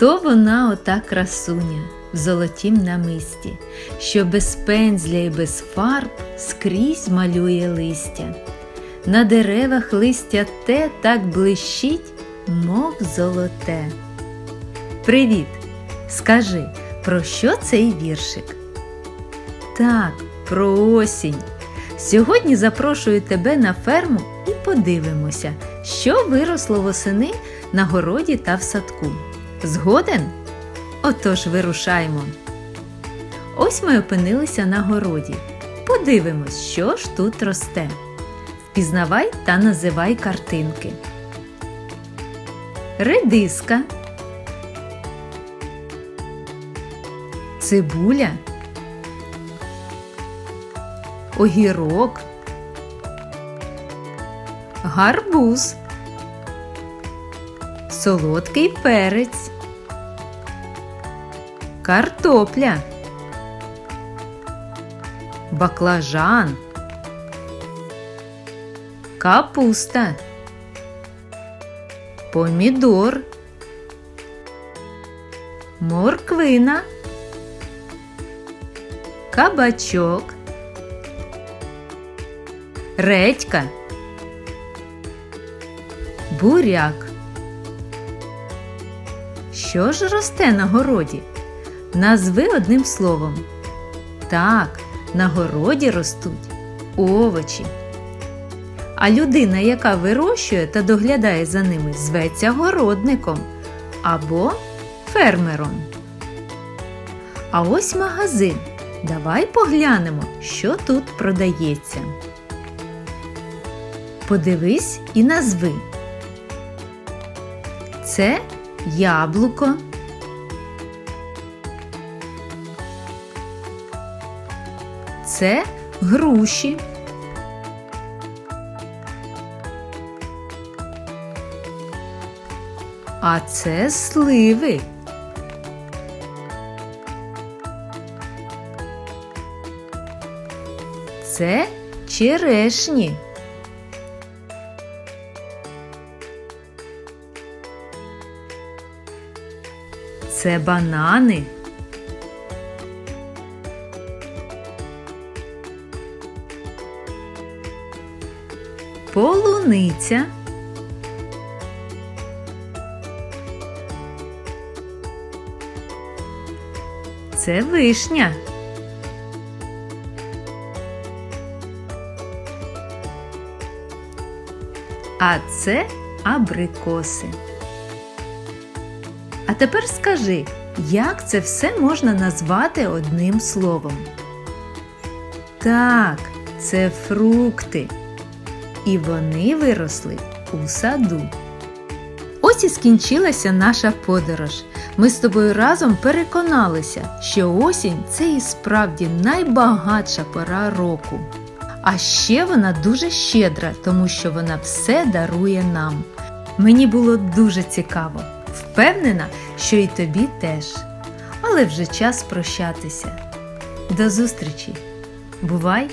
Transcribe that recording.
То вона ота красуня в золотім намисті, що без пензля і без фарб скрізь малює листя. На деревах листя те так блищить, мов золоте. Привіт! Скажи, про що цей віршик? Так, про осінь. Сьогодні запрошую тебе на ферму і подивимося, що виросло восени на городі та в садку. Згоден? Отож вирушаймо. Ось ми опинилися на городі. Подивимось, що ж тут росте. Впізнавай та називай картинки. Редиска. Цибуля. Огірок. Гарбуз. Солодкий перець. Картопля. Баклажан. Капуста. Помідор. Морквина. Кабачок. Редька. Буряк. Що ж росте на городі? Назви одним словом. Так, на городі ростуть овочі. А людина, яка вирощує та доглядає за ними, зветься городником або фермером. А ось магазин. Давай поглянемо, що тут продається. Подивись і назви. Це яблуко. Це груші. А це сливи. Це черешні. Це банани. Полуниця. Це вишня. А це абрикоси. А тепер скажи, як це все можна назвати одним словом? Так, це фрукти. І вони виросли у саду. Ось і скінчилася наша подорож. Ми з тобою разом переконалися, що осінь це і справді найбагатша пора року. А ще вона дуже щедра, тому що вона все дарує нам. Мені було дуже цікаво. Впевнена, що і тобі теж. Але вже час прощатися. До зустрічі! Бувай!